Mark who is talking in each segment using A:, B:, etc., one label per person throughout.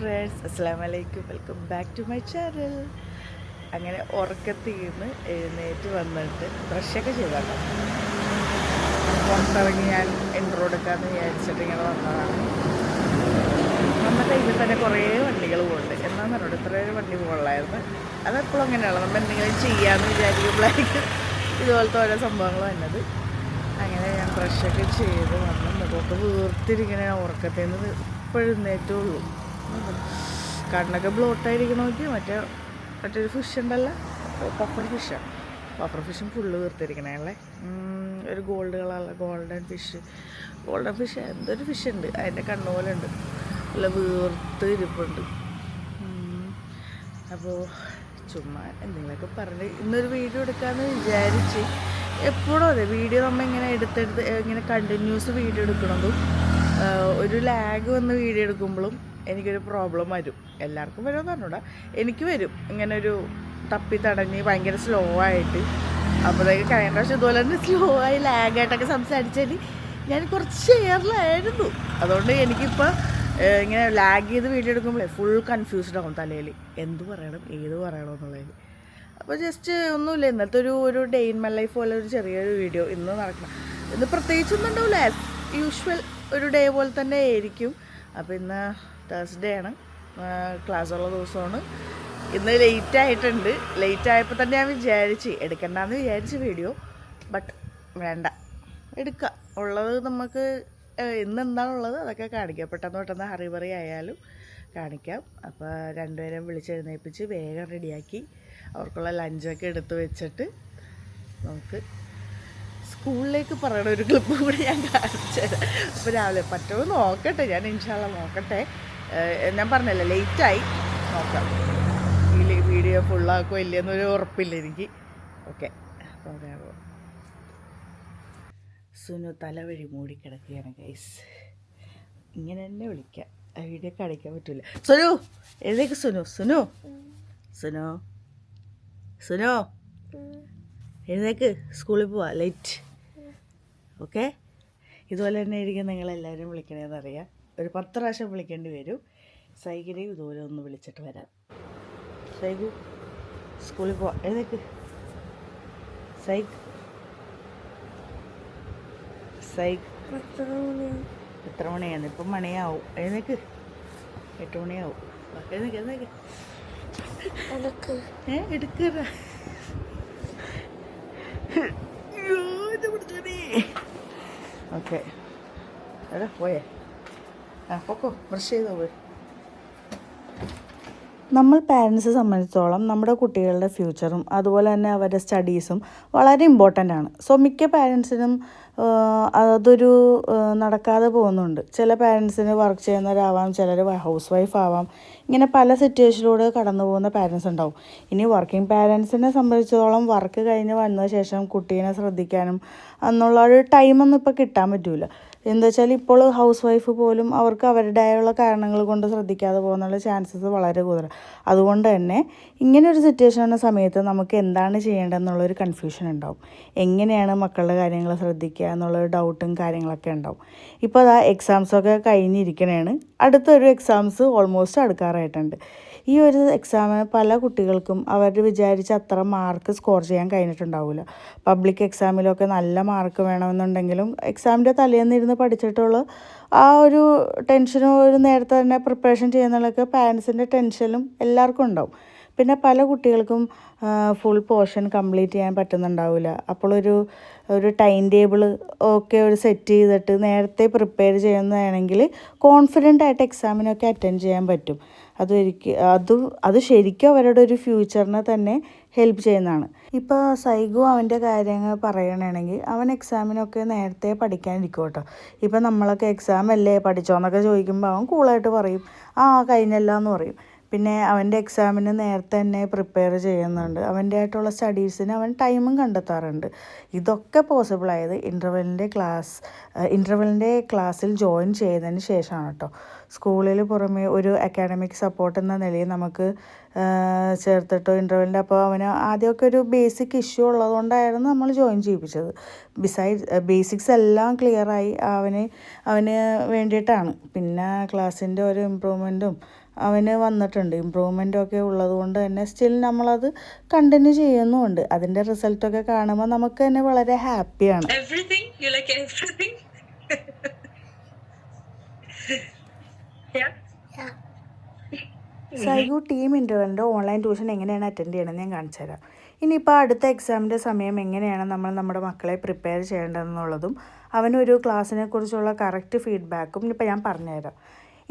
A: Friends അസ്സാം വലൈക്കും welcome back to my channel അങ്ങനെ ഉറക്കത്തിൽ നിന്ന് എഴുന്നേറ്റ് വന്നിട്ട് ബ്രഷൊക്കെ ചെയ്തോട്ടോ. പുറത്തിറങ്ങി ഞാൻ എൻട്രോ എടുക്കാമെന്ന് വിചാരിച്ചിട്ട് ഇങ്ങനെ വന്നതാണ്. നമ്മുടെ ഇതിൽ തന്നെ കുറേ വണ്ടികൾ പോകുന്നുണ്ട് എന്നാന്ന് പറഞ്ഞോട് ഇത്രയൊരു വണ്ടി പോകണമായിരുന്നു അതെപ്പോഴും അങ്ങനെയാണ്. നമ്മൾ എന്തെങ്കിലും ചെയ്യാമെന്ന് വിചാരിക്കുമ്പോഴായിരിക്കും ഇതുപോലത്തെ ഓരോ സംഭവങ്ങൾ വന്നത്. അങ്ങനെ ഞാൻ ബ്രഷൊക്കെ ചെയ്ത് വന്ന് മുഖമൊക്കെ വീർത്തിരിങ്ങനെ ഉറക്കത്തിൽ നിന്ന് ഇപ്പോഴും എഴുന്നേറ്റുള്ളൂ കണ്ണൊക്കെ ബ്ലോട്ടായിരിക്കണമെങ്കിൽ മറ്റേ മറ്റൊരു ഫിഷ് ഉണ്ടല്ലോ. പഫർ ഫിഷാണ് പഫർ ഫിഷും ഫുള്ള് വീർത്തിരിക്കണേ ഒരു ഗോൾഡ് കളറുള്ള ഗോൾഡൻ ഫിഷ് ഗോൾഡൻ ഫിഷ് എന്തൊരു ഫിഷ് ഉണ്ട്. അതിന്റെ കണ്ണുപോലെ ഉണ്ട്. നല്ല വീർത്ത് ഇരിപ്പുണ്ട്. അപ്പോൾ ചുമ്മാ എന്തെങ്കിലുമൊക്കെ പറഞ്ഞ് ഇന്നൊരു വീഡിയോ എടുക്കാമെന്ന് വിചാരിച്ച്. എപ്പോഴും അതെ വീഡിയോ നമ്മൾ ഇങ്ങനെ എടുത്തെടുത്ത് ഇങ്ങനെ കണ്ടിന്യൂസ് വീഡിയോ എടുക്കണതും ഒരു ലാഗ് വന്ന് വീഡിയോ എടുക്കുമ്പോഴും എനിക്കൊരു പ്രോബ്ലം വരും. എല്ലാവർക്കും വരുമെന്ന് പറഞ്ഞൂടാ. എനിക്ക് വരും. ഇങ്ങനെ ഒരു തപ്പി തടഞ്ഞ് ഭയങ്കര സ്ലോ ആയിട്ട്. അപ്പോഴത്തേക്ക് കഴിഞ്ഞ പ്രാവശ്യം ഇതുപോലെ തന്നെ സ്ലോ ആയി ലാഗായിട്ടൊക്കെ സംസാരിച്ചാൽ ഞാൻ കുറച്ച് ഷെയറിലായിരുന്നു അതുകൊണ്ട് എനിക്കിപ്പോൾ ഇങ്ങനെ ലാഗ് ചെയ്ത് വീഡിയോ എടുക്കുമ്പോഴേ ഫുൾ കൺഫ്യൂസ്ഡ് ആവും തലയിൽ എന്ത് പറയണം ഏത് പറയണം എന്നുള്ളതിൽ അപ്പോൾ ജസ്റ്റ് ഒന്നുമില്ല. ഇന്നത്തെ ഒരു ഒരു ഡേ ഇൻ മൈ ലൈഫ് പോലെ ഒരു ചെറിയൊരു വീഡിയോ ഇന്ന് നടക്കണം. ഇന്ന് പ്രത്യേകിച്ചൊന്നും ഉണ്ടാവില്ല. യൂഷ്വൽ ഒരു ഡേ പോലെ തന്നെ ആയിരിക്കും. അപ്പോൾ ഇന്ന് തേഴ്സ്ഡേ ആണ്. ക്ലാസ്സുള്ള ദിവസമാണ്. ഇന്ന് ലേറ്റ് ആയിട്ടുണ്ട്. ലേറ്റ് ആയപ്പോൾ തന്നെ ഞാൻ വിചാരിച്ച് എടുക്കണ്ടെന്ന് വിചാരിച്ച് വീഡിയോ ബട്ട് വേണ്ട. എടുക്കാം. ഉള്ളത് നമുക്ക് ഇന്ന് എന്താണുള്ളത് അതൊക്കെ കാണിക്കാം. പെട്ടെന്ന് പെട്ടെന്ന് ഹറിബറി ആയാലും കാണിക്കാം. അപ്പോൾ രണ്ടുപേരെയും വിളിച്ചെഴുന്നേൽപ്പിച്ച് വേഗം റെഡിയാക്കി അവർക്കുള്ള ലഞ്ചൊക്കെ എടുത്തു വെച്ചിട്ട് നമുക്ക് സ്കൂളിലേക്ക് പറയണ ഒരു ക്ലിപ്പ് കൂടി ഞാൻ കാണിച്ചത് അപ്പോൾ രാവിലെ പറ്റുമോ നോക്കട്ടെ. ഞാൻ ഇൻഷാല്ല നോക്കട്ടെ. ഞാൻ പറഞ്ഞല്ലോ ലേറ്റായി. നോക്കാം. ഈ വീഡിയോ ഫുള്ളാക്കോ ഇല്ലയെന്നൊരു ഉറപ്പില്ല എനിക്ക്. ഓക്കെ. അപ്പോൾ സുനു തലവഴി മൂടിക്കിടക്കുകയാണ് ഗൈസ് ഇങ്ങനെ തന്നെ വിളിക്കാം. ആ വീഡിയോ കാണിക്കാൻ പറ്റില്ല സുനു എഴുതേക്ക് സുനു. സുനു. സുനു. സുനു. എഴുതേക്ക് സ്കൂളിൽ പോവാ. Late okay. ഇതുപോലെ തന്നെ ആയിരിക്കും നിങ്ങളെല്ലാവരും വിളിക്കണേന്നറിയാം. ഒരു പത്ത് പ്രാവശ്യം വിളിക്കേണ്ടി വരും. സൈകിനെയും ഇതുപോലെ ഒന്ന് വിളിച്ചിട്ട് വരാം. സൈഗു സ്കൂളിൽ പോവാ എന്നിട്ട് സൈഗ്. സൈഗ്. എത്ര മണിയാണ്? ഇപ്പം മണിയാവും. എഴുന്നേക്ക് എട്ട് മണിയാവും. എഴുന്നേക്ക് ഏ എടുക്കറ ഓക്കെ. എടാ പോയേ. ആ പൊക്കോ ബ്രഷ് ചെയ്തോ പോയി. നമ്മൾ പാരൻസ് സംബന്ധിച്ചോളം നമ്മുടെ കുട്ടികളുടെ ഫ്യൂച്ചറും അതുപോലെ തന്നെ അവരുടെ സ്റ്റഡീസും വളരെ ഇമ്പോർട്ടന്റ് ആണ്. സോ മിക്ക പാരൻസിനും അതൊരു നടക്കാതെ പോകുന്നുണ്ട്. ചില പാരൻസിന് വർക്ക് ചെയ്യുന്നവരാവാം ചിലർ ഹൗസ് വൈഫ് ആവാം. ഇങ്ങനെ പല സിറ്റുവേഷനിലൂടെ കടന്നു പോകുന്ന പാരൻസ് ഉണ്ടാവും. ഇനി വർക്കിംഗ് പാരൻസിനെ സംബന്ധിച്ചിടത്തോളം വർക്ക് കഴിഞ്ഞ് വന്ന ശേഷം കുട്ടീനെ ശ്രദ്ധിക്കാനും എന്നുള്ള ഒരു ടൈമൊന്നും ഇപ്പോൾ കിട്ടാൻ പറ്റില്ല എന്താ വെച്ചാൽ ഇപ്പോൾ ഹൗസ് വൈഫ് പോലും അവർക്ക് അവരുടേതായുള്ള കാരണങ്ങൾ കൊണ്ട് ശ്രദ്ധിക്കാതെ പോകുന്നുള്ള ചാൻസസ് വളരെ കൂടുതലാണ് അതുകൊണ്ട് തന്നെ ഇങ്ങനെ ഒരു സിറ്റുവേഷൻ വന്ന സമയത്ത് നമുക്ക് എന്താണ് ചെയ്യേണ്ടതെന്നുള്ളൊരു കൺഫ്യൂഷൻ ഉണ്ടാവും. എങ്ങനെയാണ് മക്കളുടെ കാര്യങ്ങൾ ശ്രദ്ധിക്കുക എന്നുള്ളൊരു ഡൗട്ടും കാര്യങ്ങളൊക്കെ ഉണ്ടാവും. ഇപ്പോൾ അതാ എക്സാംസൊക്കെ കഴിഞ്ഞിരിക്കണേണ്. അടുത്തൊരു എക്സാംസ് ഓൾമോസ്റ്റ് അടുക്കാറായിട്ടുണ്ട്. ഈ ഒരു എക്സാമിന് പല കുട്ടികൾക്കും അവർ വിചാരിച്ച അത്ര മാർക്ക് സ്കോർ ചെയ്യാൻ കഴിഞ്ഞിട്ടുണ്ടാവില്ല പബ്ലിക് എക്സാമിലൊക്കെ നല്ല മാർക്ക് വേണമെന്നുണ്ടെങ്കിലും എക്സാമിന്റെ തലേന്നിരുന്ന് പഠിച്ചിട്ടുള്ള ആ ഒരു ടെൻഷനും ഒരു നേരത്തെ തന്നെ പ്രിപ്പറേഷൻ ചെയ്യുന്നതിലൊക്കെ പാരൻസിന്റെ ടെൻഷനും എല്ലാവർക്കും ഉണ്ടാവും. പിന്നെ പല കുട്ടികൾക്കും ഫുൾ പോർഷൻ കംപ്ലീറ്റ് ചെയ്യാൻ പറ്റുന്നുണ്ടാവില്ല അപ്പോൾ ഒരു ഒരു ടൈം ടേബിൾ ഒക്കെ ഒരു സെറ്റ് ചെയ്തിട്ട് നേരത്തെ പ്രിപ്പയർ ചെയ്യുന്നതാണെങ്കിൽ കോൺഫിഡന്റ് ആയിട്ട് എക്സാമിനൊക്കെ അറ്റൻഡ് ചെയ്യാൻ പറ്റും. അത് എനിക്ക് അത് അത് ശരിക്കും അവരുടെ ഒരു ഫ്യൂച്ചറിനെ തന്നെ ഹെൽപ്പ് ചെയ്യുന്നതാണ്. ഇപ്പോൾ സൈഗു അവന്റെ കാര്യങ്ങൾ പറയണമെങ്കിൽ അവൻ എക്സാമിനൊക്കെ നേരത്തെ പഠിക്കാനിരിക്കും കേട്ടോ ഇപ്പം നമ്മളൊക്കെ എക്സാം അല്ലേ പഠിച്ചോന്നൊക്കെ ചോദിക്കുമ്പോൾ അവൻ കൂളായിട്ട് പറയും. ആ കഴിഞ്ഞല്ല എന്ന് പറയും. പിന്നെ അവന്റെ എക്സാമിന് നേരത്തെ തന്നെ പ്രിപ്പയർ ചെയ്യുന്നുണ്ട്. അവന്റെ ആയിട്ടുള്ള സ്റ്റഡീസിന് അവൻ ടൈമും കണ്ടെത്താറുണ്ട്. ഇതൊക്കെ പോസിബിൾ ആയത് ഇന്റർവെല്ലിന്റെ ക്ലാസ് ഇന്റർവെല്ലിന്റെ ക്ലാസ്സിൽ ജോയിൻ ചെയ്തതിന് ശേഷമാണ് കേട്ടോ സ്കൂളിൽ പുറമേ ഒരു അക്കാഡമിക് സപ്പോർട്ട് എന്ന നിലയിൽ നമുക്ക് ചേർത്തിട്ടോ ഇന്റർവെല്ലിന്റെ അപ്പോൾ അവന് ആദ്യമൊക്കെ ഒരു ബേസിക് ഇഷ്യൂ ഉള്ളതുകൊണ്ടായിരുന്നു നമ്മൾ ജോയിൻ ചെയ്യിപ്പിച്ചത് ബിസൈഡ് ബേസിക്സ് എല്ലാം ക്ലിയറായി അവന് അവന് വേണ്ടിയിട്ടാണ് പിന്നെ ക്ലാസ്സിന്റെ ഒരു ഇമ്പ്രൂവ്മെന്റും അവന് വന്നിട്ടുണ്ട് ഇമ്പ്രൂവ്മെന്റൊക്കെ ഒക്കെ ഉള്ളത് കൊണ്ട് തന്നെ സ്റ്റിൽ നമ്മളത് കണ്ടിന്യൂ ചെയ്യുന്നുമുണ്ട് അതിന്റെ റിസൾട്ടൊക്കെ കാണുമ്പോൾ നമുക്ക് തന്നെ വളരെ ഹാപ്പിയാണ്
B: Everything? You like everything?
A: സൈഗു ടീം ഇന്റർവെലിന്റെ ഓൺലൈൻ ട്യൂഷൻ എങ്ങനെയാണ് അറ്റൻഡ് ചെയ്യണമെന്ന് ഞാൻ കാണിച്ചു തരാം. ഇനിയിപ്പോൾ അടുത്ത എക്സാമിന്റെ സമയം എങ്ങനെയാണ് നമ്മൾ നമ്മുടെ മക്കളെ പ്രിപ്പയർ ചെയ്യേണ്ടതെന്നുള്ളതും അവനൊരു ക്ലാസ്സിനെ കുറിച്ചുള്ള കറക്റ്റ് ഫീഡ്ബാക്കും ഇപ്പോൾ ഞാൻ പറഞ്ഞുതരാം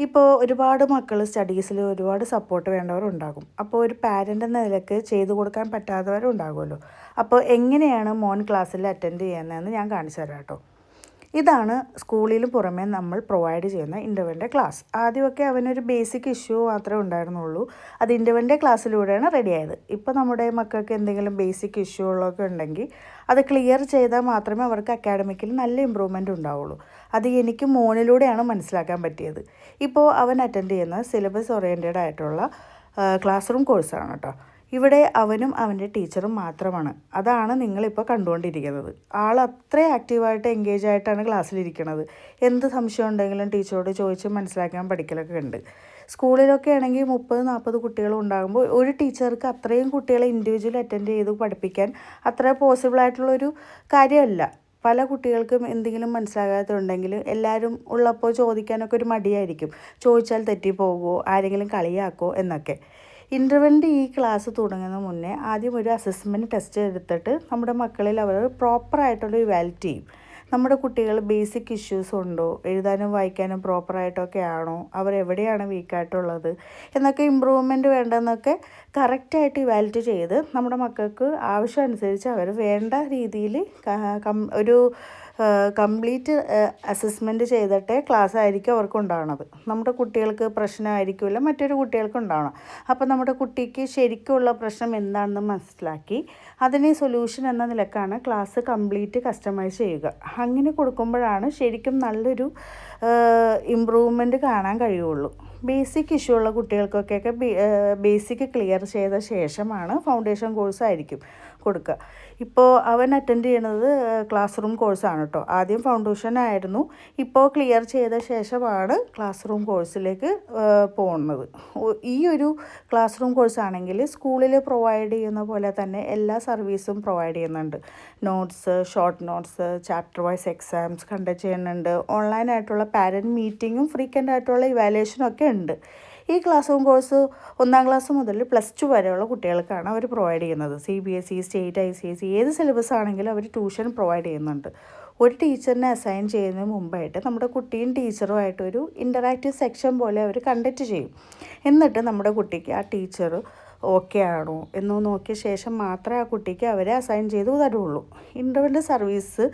A: ഇപ്പോൾ ഒരുപാട് മക്കൾ സ്റ്റഡീസിൽ ഒരുപാട് സപ്പോർട്ട് വേണ്ടവരുണ്ടാകും അപ്പോൾ ഒരു പാരന്റ് എന്ന നിലയ്ക്ക് ചെയ്തു കൊടുക്കാൻ പറ്റാത്തവരുണ്ടാകുമല്ലോ അപ്പോൾ എങ്ങനെയാണ് മോൻ ക്ലാസ്സിൽ അറ്റൻഡ് ചെയ്യുന്നതെന്ന് ഞാൻ കാണിച്ചു തരാം കേട്ടോ. ഇതാണ് സ്കൂളിൽ പുറമേ നമ്മൾ പ്രൊവൈഡ് ചെയ്യുന്ന ഇന്റർവെന്റെ ക്ലാസ് ആദ്യമൊക്കെ അവനൊരു ബേസിക് ഇഷ്യൂ മാത്രമേ ഉണ്ടായിരുന്നുള്ളൂ. അത് ഇന്റർവെന്റെ ക്ലാസ്സിലൂടെയാണ് റെഡി ആയത്. ഇപ്പോൾ നമ്മുടെ മക്കൾക്ക് എന്തെങ്കിലും ബേസിക് ഇഷ്യൂകളൊക്കെ ഉണ്ടെങ്കിൽ അത് ക്ലിയർ ചെയ്താൽ മാത്രമേ അവർക്ക് അക്കാഡമിക്കിൽ നല്ല ഇമ്പ്രൂവ്മെന്റ് ഉണ്ടാവുള്ളൂ. അത് എനിക്ക് മോണിലൂടെയാണ് മനസ്സിലാക്കാൻ പറ്റിയത്. ഇപ്പോൾ അവൻ അറ്റൻഡ് ചെയ്യുന്ന സിലബസ് ഓറിയന്റഡ് ആയിട്ടുള്ള ക്ലാസ് റൂം കോഴ്സാണ് കേട്ടോ. ഇവിടെ അവനും അവന്റെ ടീച്ചറും മാത്രമാണ്. അതാണ് നിങ്ങളിപ്പോൾ കണ്ടുകൊണ്ടിരിക്കുന്നത്. ആൾ അത്ര ആക്റ്റീവായിട്ട് എൻഗേജ് ആയിട്ടാണ് ക്ലാസ്സിലിരിക്കുന്നത് എന്ത് സംശയം ഉണ്ടെങ്കിലും ടീച്ചറോട് ചോദിച്ച് മനസ്സിലാക്കാൻ പഠിക്കലൊക്കെ ഉണ്ട്. സ്കൂളിലൊക്കെ ആണെങ്കിൽ മുപ്പത് നാൽപ്പത് കുട്ടികൾ ഉണ്ടാകുമ്പോൾ ഒരു ടീച്ചർക്ക് അത്രയും കുട്ടികളെ ഇൻഡിവിജ്വൽ അറ്റൻഡ് ചെയ്ത് പഠിപ്പിക്കാൻ അത്ര പോസിബിളായിട്ടുള്ളൊരു കാര്യമല്ല. പല കുട്ടികൾക്കും എന്തെങ്കിലും മനസ്സിലാകാത്തുണ്ടെങ്കിൽ എല്ലാവരും ഉള്ളപ്പോൾ ചോദിക്കാനൊക്കെ ഒരു മടിയായിരിക്കും. ചോദിച്ചാൽ തെറ്റിപ്പോകുമോ ആരെങ്കിലും കളിയാക്കോ എന്നൊക്കെ. ഇന്റർവെല്ലിന്റെ ഈ ക്ലാസ് തുടങ്ങുന്ന മുന്നേ ആദ്യം ഒരു അസസ്മെന്റ് ടെസ്റ്റ് എടുത്തിട്ട് നമ്മുടെ മക്കളിൽ അവർ പ്രോപ്പറായിട്ടുള്ള ഇവാലിറ്റ് ചെയ്യും. നമ്മുടെ കുട്ടികൾ ബേസിക് ഇഷ്യൂസ് ഉണ്ടോ? എഴുതാനും വായിക്കാനും പ്രോപ്പറായിട്ടൊക്കെ ആണോ? അവർ എവിടെയാണ് വീക്കായിട്ടുള്ളത് എന്നൊക്കെ ഇമ്പ്രൂവ്മെന്റ് വേണ്ടതെന്നൊക്കെ കറക്റ്റായിട്ട് ഇവാലുവേറ്റ് ചെയ്ത് നമ്മുടെ മക്കൾക്ക് ആവശ്യമനുസരിച്ച് അവർ വേണ്ട രീതിയിൽ ഒരു കംപ്ലീറ്റ് അസസ്മെന്റ് ചെയ്തിട്ടേ ക്ലാസ് ആയിരിക്കും അവർക്ക് ഉണ്ടാവണത് നമ്മുടെ കുട്ടികൾക്ക് പ്രശ്നമായിരിക്കില്ല മറ്റൊരു കുട്ടികൾക്ക് ഉണ്ടാവണം. അപ്പോൾ നമ്മുടെ കുട്ടിക്ക് ശരിക്കുള്ള പ്രശ്നം എന്താണെന്ന് മനസ്സിലാക്കി അതിനെ സൊല്യൂഷൻ എന്ന നിലക്കാണ് ക്ലാസ് കംപ്ലീറ്റ് കസ്റ്റമൈസ് ചെയ്യുക. അങ്ങനെ കൊടുക്കുമ്പോഴാണ് ശരിക്കും നല്ലൊരു ഇമ്പ്രൂവ്മെന്റ് കാണാൻ കഴിയുള്ളൂ. ബേസിക് ഇഷ്യൂ ഉള്ള കുട്ടികൾക്കൊക്കെ ബേസിക് ക്ലിയർ ചെയ്ത ശേഷമാണ് ഫൗണ്ടേഷൻ കോഴ്സ് ആയിരിക്കും കൊടുക്കുക. ഇപ്പോൾ അവൻ അറ്റൻഡ് ചെയ്യണത് ക്ലാസ് റൂം കോഴ്സാണ് കേട്ടോ ആദ്യം ഫൗണ്ടേഷൻ ആയിരുന്നു. ഇപ്പോൾ ക്ലിയർ ചെയ്ത ശേഷമാണ് ക്ലാസ് റൂം കോഴ്സിലേക്ക് പോകുന്നത്. ഈ ഒരു ക്ലാസ് റൂം കോഴ്സ് ആണെങ്കിൽ സ്കൂളിൽ പ്രൊവൈഡ് ചെയ്യുന്ന പോലെ തന്നെ എല്ലാ സർവീസും പ്രൊവൈഡ് ചെയ്യുന്നുണ്ട്. Notes short notes chapter wise exams conduct ചെയ്യുന്നുണ്ട്. ഓൺലൈനായിട്ടുള്ള പാരന്റ് മീറ്റിങ്ങും ഫ്രീക്വന്റ് ആയിട്ടുള്ള ഇവാലുവേഷനും ഒക്കെ ഉണ്ട്. ഈ ക്ലാസ് റൂം കോഴ്സ് ഒന്നാം ക്ലാസ് മുതൽ പ്ലസ് ടു വരെയുള്ള കുട്ടികൾക്കാണ് അവർ പ്രൊവൈഡ് ചെയ്യുന്നത്. C B S E state I C S C ഏത് സിലബസ് ആണെങ്കിലും അവർ ട്യൂഷൻ പ്രൊവൈഡ് ചെയ്യുന്നുണ്ട്. ഒരു ടീച്ചറിനെ അസൈൻ ചെയ്യുന്നതിന് മുമ്പായിട്ട് നമ്മുടെ കുട്ടിയും ടീച്ചറുമായിട്ട് ഒരു ഇന്ററാക്റ്റീവ് സെക്ഷൻ പോലെ അവർ കണ്ടക്ട് ചെയ്യും. എന്നിട്ട് നമ്മുടെ കുട്ടിക്ക് ആ ടീച്ചർ ഓക്കെ ആണോ എന്ന് നോക്കിയ ശേഷം മാത്രമേ ആ കുട്ടിക്ക് അവരെ അസൈൻ ചെയ്ത് തരുള്ളൂ. ഇന്റർവെന്റ് സർവീസ്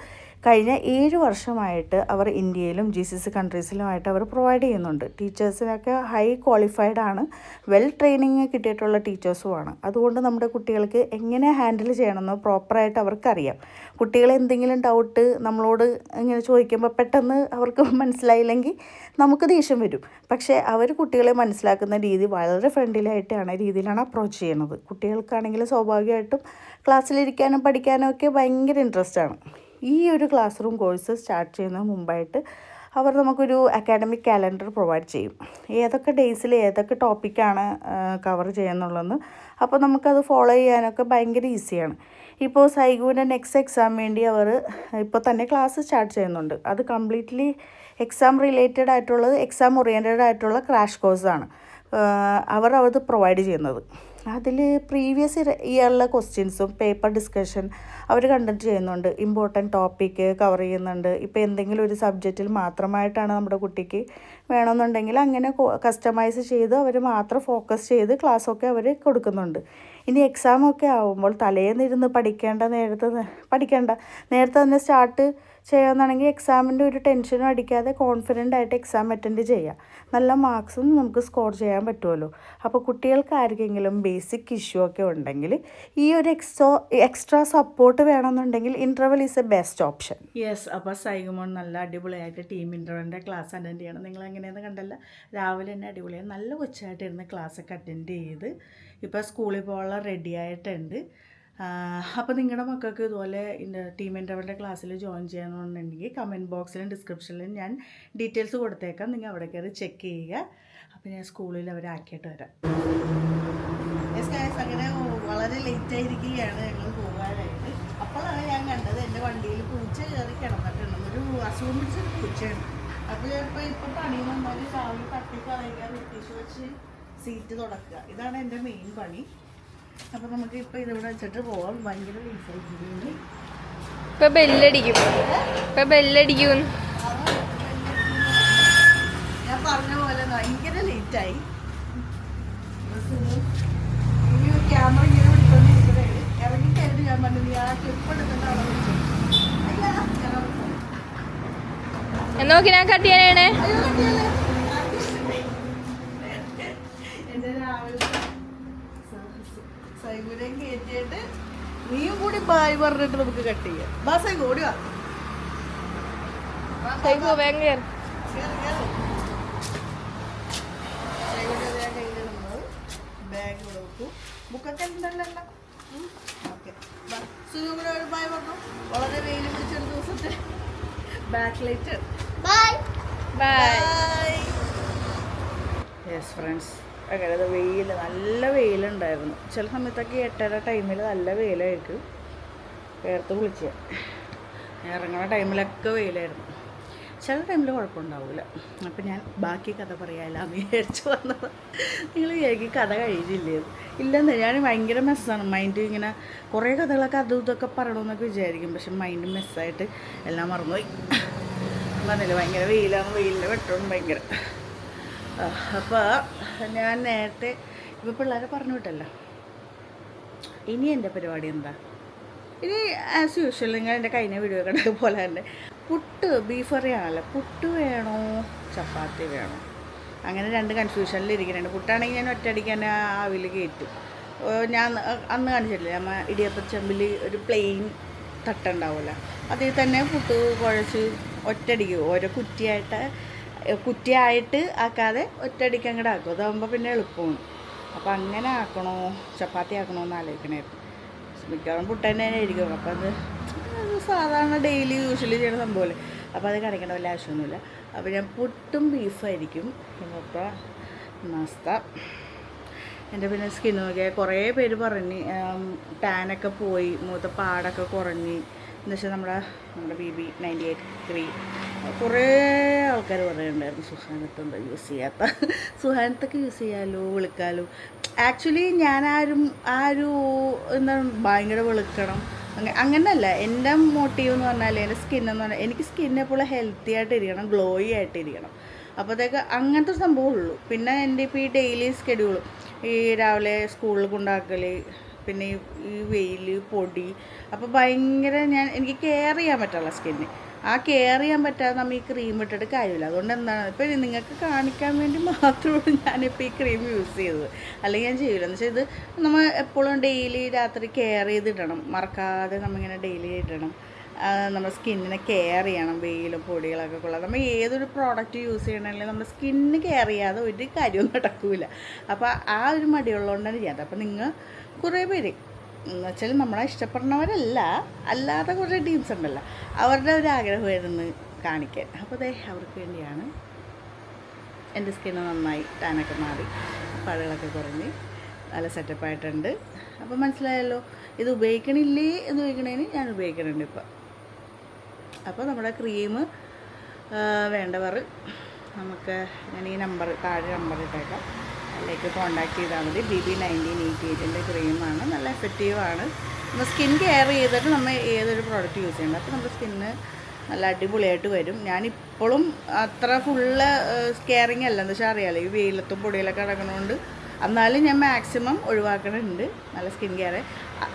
A: കഴിഞ്ഞ ഏഴ് വർഷമായിട്ട് അവർ ഇന്ത്യയിലും ജി സി സി കൺട്രീസിലുമായിട്ട് അവർ പ്രൊവൈഡ് ചെയ്യുന്നുണ്ട്. ടീച്ചേഴ്സിനൊക്കെ ഹൈ ക്വാളിഫൈഡ് ആണ്. വെൽ ട്രെയിനിങ് കിട്ടിയിട്ടുള്ള ടീച്ചേഴ്സുമാണ് അതുകൊണ്ട് നമ്മുടെ കുട്ടികൾക്ക് എങ്ങനെ ഹാൻഡിൽ ചെയ്യണമെന്ന് പ്രോപ്പറായിട്ട് അവർക്കറിയാം. കുട്ടികൾ എന്തെങ്കിലും ഡൗട്ട് നമ്മളോട് ഇങ്ങനെ ചോദിക്കുമ്പോൾ പെട്ടെന്ന് അവർക്ക് മനസ്സിലായില്ലെങ്കിൽ നമുക്ക് ദേഷ്യം വരും. പക്ഷേ അവർ കുട്ടികളെ മനസ്സിലാക്കുന്ന രീതി വളരെ ഫ്രണ്ട്ലിയായിട്ടാണ് രീതിയിലാണ് അപ്രോച്ച് ചെയ്യുന്നത്. കുട്ടികൾക്കാണെങ്കിൽ സ്വാഭാവികമായിട്ടും ക്ലാസ്സിലിരിക്കാനും പഠിക്കാനും ഒക്കെ ഭയങ്കര ഇൻട്രസ്റ്റാണ് ഈ ഒരു ക്ലാസ് റൂം കോഴ്സ് സ്റ്റാർട്ട് ചെയ്യുന്നതിന് മുമ്പായിട്ട് അവർ നമുക്കൊരു അക്കാഡമിക് കാലണ്ടർ പ്രൊവൈഡ് ചെയ്യും. ഏതൊക്കെ ഡേയ്സിൽ ഏതൊക്കെ ടോപ്പിക്കാണ് കവർ ചെയ്യുന്നുള്ളതെന്ന് അപ്പോൾ നമുക്കത് ഫോളോ ചെയ്യാനൊക്കെ ഭയങ്കര ഈസിയാണ് ഇപ്പോൾ സൈഗുവിന്റെ നെക്സ്റ്റ് എക്സാം വേണ്ടി അവർ ഇപ്പോൾ തന്നെ ക്ലാസ് സ്റ്റാർട്ട് ചെയ്യുന്നുണ്ട്. അത് കംപ്ലീറ്റ്ലി എക്സാം റിലേറ്റഡ് ആയിട്ടുള്ളത് എക്സാം ഓറിയന്റഡ് ആയിട്ടുള്ള ക്രാഷ് കോഴ്സാണ് അവർ അത് പ്രൊവൈഡ് ചെയ്യുന്നത്. അതിൽ പ്രീവിയസ് ഇയറിലെ ക്വസ്റ്റ്യൻസും പേപ്പർ ഡിസ്കഷൻ അവർ കണ്ടക്ട് ചെയ്യുന്നുണ്ട്. ഇമ്പോർട്ടന്റ് ടോപ്പിക്ക് കവർ ചെയ്യുന്നുണ്ട്. ഇപ്പോൾ എന്തെങ്കിലും ഒരു സബ്ജക്റ്റിൽ മാത്രമായിട്ടാണ് നമ്മുടെ കുട്ടിക്ക് വേണമെന്നുണ്ടെങ്കിൽ അങ്ങനെ കസ്റ്റമൈസ് ചെയ്ത് അവർ മാത്രം ഫോക്കസ് ചെയ്ത് ക്ലാസ്സൊക്കെ അവർ കൊടുക്കുന്നുണ്ട്. ഇനി എക്സാമൊക്കെ ആവുമ്പോൾ തലേന്നിരുന്ന് പഠിക്കേണ്ട നേരത്തെ പഠിക്കേണ്ട നേരത്തെ തന്നെ സ്റ്റാർട്ട് ചെയ്യാമെന്നാണെങ്കിൽ എക്സാമിന്റെ ഒരു ടെൻഷനും അടിക്കാതെ കോൺഫിഡന്റ് ആയിട്ട് എക്സാം അറ്റൻഡ് ചെയ്യാം. നല്ല മാർക്സും നമുക്ക് സ്കോർ ചെയ്യാൻ പറ്റുമല്ലോ അപ്പോൾ കുട്ടികൾക്ക് ആർക്കെങ്കിലും ബേസിക് ഇഷ്യൂ ഒക്കെ ഉണ്ടെങ്കിൽ ഈ ഒരു എക്സ്ട്രാ എക്സ്ട്രാ സപ്പോർട്ട് വേണമെന്നുണ്ടെങ്കിൽ Interval is a best option yes അപ്പോൾ സൈഗമോൺ നല്ല അടിപൊളിയായിട്ട് ടീം ഇന്റർവലിന്റെ ക്ലാസ് അറ്റൻഡ് ചെയ്യണം. നിങ്ങൾ എങ്ങനെയാണെന്ന് കണ്ടല്ല? രാവിലെ തന്നെ അടിപൊളിയായി നല്ല കൊച്ചായിട്ട് ഇരുന്ന് ക്ലാസ്സൊക്കെ അറ്റൻഡ് ചെയ്ത്. ഇപ്പോൾ സ്കൂളിൽ പോകാനുള്ള റെഡി ആയിട്ടുണ്ട്. അപ്പോൾ നിങ്ങളുടെ മക്കൾക്ക് ഇതുപോലെ ടീം ഇന്റർവലിന്റെ ക്ലാസ്സിൽ ജോയിൻ ചെയ്യണമെന്നുണ്ടെങ്കിൽ കമന്റ് ബോക്സിലും ഡിസ്ക്രിപ്ഷനിലും ഞാൻ ഡീറ്റെയിൽസ് കൊടുത്തേക്കാം. നിങ്ങൾ അവിടെ കയറി ചെക്ക് ചെയ്യുക. അപ്പോൾ ഞാൻ സ്കൂളിൽ അവരെ ആക്കിയിട്ട് വരാം. അങ്ങനെ വളരെ ലേറ്റ് ആയിരിക്കുകയാണ് ഞങ്ങൾ പോകാനായിട്ട്. അപ്പോഴാണ് ഞാൻ കണ്ടത് എന്റെ വണ്ടിയിൽ പൂച്ച കയറി കിടന്നിട്ടുണ്ട്. ഒരു അസുഖം പിടിച്ചൊരു പൂച്ചയാണ്. അപ്പോൾ ചിലപ്പോൾ ഇപ്പോൾ പണി വന്നാൽ രാവിലെ തട്ടി കളയുക ബ്രിട്ടീഷ് വെച്ച് സീറ്റ് തുടക്കുക. ഇതാണ് എന്റെ മെയിൻ പണി. അപ്പോൾ നമുക്ക് ഇപ്പോൾ ഇതിവിടെ വെച്ചിട്ട് പോവാം. ഭയങ്കര
C: ഇപ്പൊ ബെല്ലടിക്കും. ഇപ്പൊ ബെല്ലടിക്കും.
A: ഞാൻ പറഞ്ഞ പോലെ ഭയങ്കര ലേറ്റായി ഈ ക്യാമറ ഇങ്ങനെ ഞാൻ പറഞ്ഞു നീ ആ ക്ലിപ്പ് എടുത്തിട്ട് അവിടെ വെച്ചു. ഞാൻ അവിടെ പോയി.
C: എന്നാ നോക്കി ഞാൻ കട്ട് ചെയ്യാനാണ്
A: അയ്യോ, കണ്ടില്ലേ? എന്റെ രാവിലെ സൈബുരം കയറ്റിയിട്ട് നീയും കൂടി ബായ് പറഞ്ഞിട്ട് നമുക്ക് കട്ട് ചെയ്യാം. ബാ സൈബ് ഓടി വാ.
C: സൈബു. വേഗം.
A: ബാഗ് ഇവിടെ വെക്കൂ. ബുക്കൊക്കെ ഉണ്ടല്ലോ ഓക്കെ. സുഖം ഒരു ബായ് പറഞ്ഞു. വളരെ വെയിൽ പിടിച്ചൊരു ദിവസത്തെ back light
C: by
A: yes friends അങ്ങനെ വെയിൽ നല്ല വെയിലുണ്ടായിരുന്നു. ചില സമയത്തൊക്കെ എട്ടര ടൈമിൽ നല്ല വെയിലായിരിക്കും. വേർത്ത് വിളിച്ച് ഇറങ്ങുന്ന ടൈമിലൊക്കെ വെയിലായിരുന്നു. ചില ടൈമിൽ കുഴപ്പമുണ്ടാവില്ല അപ്പം ഞാൻ ബാക്കി കഥ പറയാമല്ല വിചാരിച്ചു വന്നത്. നിങ്ങൾ വിചാരിക്കും കഥ കഴിഞ്ഞില്ലേ. ഇല്ലെന്ന് ഞാൻ ഭയങ്കര മെസ്സാണ് മൈൻഡ് ഇങ്ങനെ കുറേ കഥകളൊക്കെ അതും ഇതൊക്കെ പറയണമെന്നൊക്കെ വിചാരിക്കും. പക്ഷെ മൈൻഡ് മെസ്സായിട്ട് എല്ലാം മറന്നുപോയി. പറഞ്ഞില്ല ഭയങ്കര വെയിലാണ്. വെയിലിന്റെ വെട്ടവും ഭയങ്കര. അപ്പോൾ ഞാൻ നേരത്തെ ഇപ്പോൾ പിള്ളേരെ പറഞ്ഞു വിട്ടല്ലോ ഇനി എന്റെ പരിപാടി എന്താ? ഇനി ആസ് യൂഷ്വൽ നിങ്ങൾ എന്റെ കഴിഞ്ഞ വീഡിയോ കണ്ട പോലെ തന്നെ. പുട്ട് ബീഫ് കറി ആണല്ലോ പുട്ട് വേണോ? ചപ്പാത്തി വേണോ? അങ്ങനെ രണ്ട് കൺഫ്യൂഷനിൽ ഇരിക്കുന്നുണ്ട്. പുട്ടാണെങ്കിൽ ഞാൻ ഒറ്റയടിക്ക് തന്നെ ആവിൽ കയറ്റും. ഞാൻ അന്ന് കാണിച്ചിട്ടില്ലേ? നമ്മ ഇടിയപ്പച്ചമ്പിൽ ഒരു പ്ലെയിൻ തട്ടുണ്ടാവില്ല അതിൽ തന്നെ പുട്ട് കുഴച്ച് ഒറ്റയടിക്ക് ഓരോ കുറ്റിയായിട്ട് കുറ്റിയായിട്ട് ആക്കാതെ ഒറ്റടിക്ക് അങ്ങോട്ട് ആക്കും. അതാകുമ്പോൾ പിന്നെ എളുപ്പമാണ്. അപ്പോൾ അങ്ങനെ ആക്കണോ? ചപ്പാത്തി ആക്കണോ എന്ന് മിക്കവാറും പുട്ട് തന്നെ ആയിരിക്കും. അപ്പോൾ അത് സാധാരണ ഡെയിലി യൂഷ്വലി ചെയ്യുന്ന സംഭവമല്ലേ അപ്പോൾ അത് കാണിക്കേണ്ട വലിയ ആവശ്യമൊന്നുമില്ല. അപ്പോൾ ഞാൻ പുട്ടും ബീഫായിരിക്കും ഇന്നത്തെ നാസ്ത. എന്റെ പിന്നെ സ്കിൻ കുറേ പേര് പറഞ്ഞ് ടാനൊക്കെ പോയി മൂത്ത പാടൊക്കെ കുറഞ്ഞ് എന്ന് വെച്ചാൽ നമ്മുടെ നമ്മുടെ B B ninety eight three കുറേ ആൾക്കാർ പറയുന്നുണ്ടായിരുന്നു സുഹാനത്തുണ്ട് യൂസ് ചെയ്യാത്ത? സുഹാനത്തൊക്കെ യൂസ് ചെയ്യാമല്ലോ വിളിക്കാമല്ലോ ആക്ച്വലി ഞാൻ ആരും ആ ഒരു എന്താണ് ഭയങ്കര വിളിക്കണം. അങ്ങ അങ്ങനല്ല. എന്റെ മോട്ടീവ് എന്ന് പറഞ്ഞാൽ എന്റെ സ്കിൻ എന്ന് പറഞ്ഞാൽ എനിക്ക് സ്കിൻ എപ്പോഴും ഹെൽത്തി ആയിട്ടിരിക്കണം ഗ്ലോയി ആയിട്ടിരിക്കണം അപ്പോഴത്തേക്ക് അങ്ങനത്തെ ഒരു സംഭവം ഉള്ളൂ. പിന്നെ എന്റെ ഇപ്പോൾ ഈ ഡെയിലി സ്കെഡ്യൂൾ ഈ രാവിലെ സ്കൂളിൽ കൊണ്ടാക്കൽ പിന്നെ ഈ വെയിൽ പൊടി അപ്പോൾ ഭയങ്കര ഞാൻ എനിക്ക് കെയർ ചെയ്യാൻ പറ്റില്ല സ്കിന്ന് ആ കെയർ ചെയ്യാൻ പറ്റാതെ നമ്മൾ ഈ ക്രീം ഇട്ടിട്ട് കാര്യമില്ല. അതുകൊണ്ട് എന്താണ് ഇപ്പം നിങ്ങൾക്ക് കാണിക്കാൻ വേണ്ടി മാത്രമാണ് ഞാനിപ്പോൾ ഈ ക്രീം യൂസ് ചെയ്തത്. അല്ലെങ്കിൽ ഞാൻ ചെയ്യില്ല എന്ന് വെച്ചാൽ ഇത് നമ്മൾ എപ്പോഴും ഡെയിലി രാത്രി കെയർ ചെയ്തിടണം. മറക്കാതെ നമ്മളിങ്ങനെ ഡെയിലി ഇടണം. നമ്മുടെ സ്കിന്നിനെ കെയർ ചെയ്യണം വെയിലും പൊടികളൊക്കെ കൊള്ളാം. നമ്മൾ ഏതൊരു പ്രോഡക്റ്റ് യൂസ് ചെയ്യണമെങ്കിലും നമ്മുടെ സ്കിന്ന് കെയർ ചെയ്യാതെ ഒരു കാര്യവും നടക്കില്ല അപ്പോൾ ആ ഒരു മടിയുള്ളതുകൊണ്ടാണ് ചെയ്യാത്തത് അപ്പോൾ നിങ്ങൾ കുറേ പേര് എന്ന് വെച്ചാൽ നമ്മളെ ഇഷ്ടപ്പെടുന്നവരല്ല അല്ലാതെ കുറേ ടീംസ് ഉണ്ടല്ലോ അവരുടെ ഒരു ആഗ്രഹമായിരുന്നു കാണിക്കാൻ. അപ്പോൾ അതെ അവർക്ക് വേണ്ടിയാണ് എന്റെ സ്കിന്ന് നന്നായി ടാനൊക്കെ മാറി പഴകളൊക്കെ കുറഞ്ഞ് നല്ല സെറ്റപ്പായിട്ടുണ്ട് അപ്പോൾ മനസ്സിലായല്ലോ ഇത് ഉപയോഗിക്കണില്ലേ എന്ന് ചോദിക്കണേന് ഞാൻ ഉപയോഗിക്കണുണ്ട് ഇപ്പോൾ അപ്പോൾ നമ്മുടെ ക്രീം വേണ്ടവർ നമുക്ക് ഞാൻ ഈ നമ്പർ താഴെ നമ്പർ ഇട്ടേക്കാം. അതിലേക്ക് കോൺടാക്ട് ചെയ്താൽ മതി. ബി ബി നയന്റീൻ എയ്റ്റി എയ്റ്റിന്റെ ക്രീമാണ് നല്ല എഫക്റ്റീവാണ് നമ്മൾ സ്കിൻ കെയർ ചെയ്തിട്ട് നമ്മൾ ഏതൊരു പ്രോഡക്റ്റ് യൂസ് ചെയ്യണം അപ്പോൾ നമ്മുടെ സ്കിന്ന് നല്ല അടിപൊളിയായിട്ട് വരും. ഞാനിപ്പോഴും അത്ര ഫുള്ള് കെയറിങ് അല്ല. എന്താ വെച്ചാൽ അറിയാമല്ലോ ഈ വെയിലത്തും പൊടിയിലൊക്കെ കിടക്കണോണ്ട് എന്നാലും ഞാൻ മാക്സിമം ഒഴിവാക്കണുണ്ട്. നല്ല സ്കിൻ കെയർ